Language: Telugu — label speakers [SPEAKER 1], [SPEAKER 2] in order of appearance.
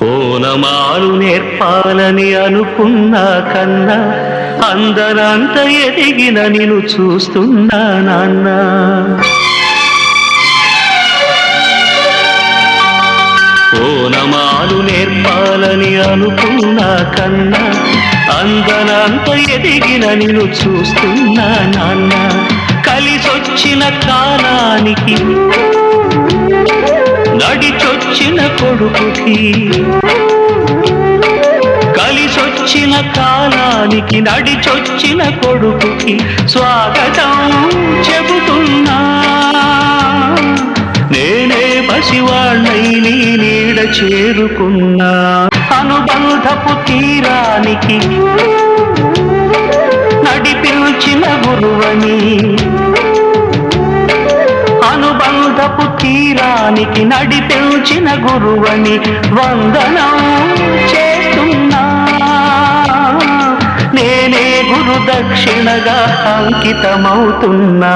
[SPEAKER 1] ఓనమాలు నేర్పాలని అనుకున్నా కన్నా అందరంత ఎదిగిన నేను చూస్తున్నా నాన్న. ఓనమాలు నేర్పాలని అనుకున్నా కన్నా అందనంత ఎదిగిన నిన్ను చూస్తున్నా నాన్న. కలిసొచ్చిన కాలానికి నడిచొచ్చిన కొడుకుకి. కలిసొచ్చిన కాలానికి నడిచొచ్చిన కొడుకుకి స్వాగతం చెబుతున్నా. నేనే పసివాళ్ళై నీ నీడ చేరుకున్నా. అనుబంధపు తీరానికి నడిపించిన గురువని తీరానికి నడిపించిన గురువని వందనం చేస్తున్నా. నేనే గురు దక్షిణగా అంకితమవుతున్నా.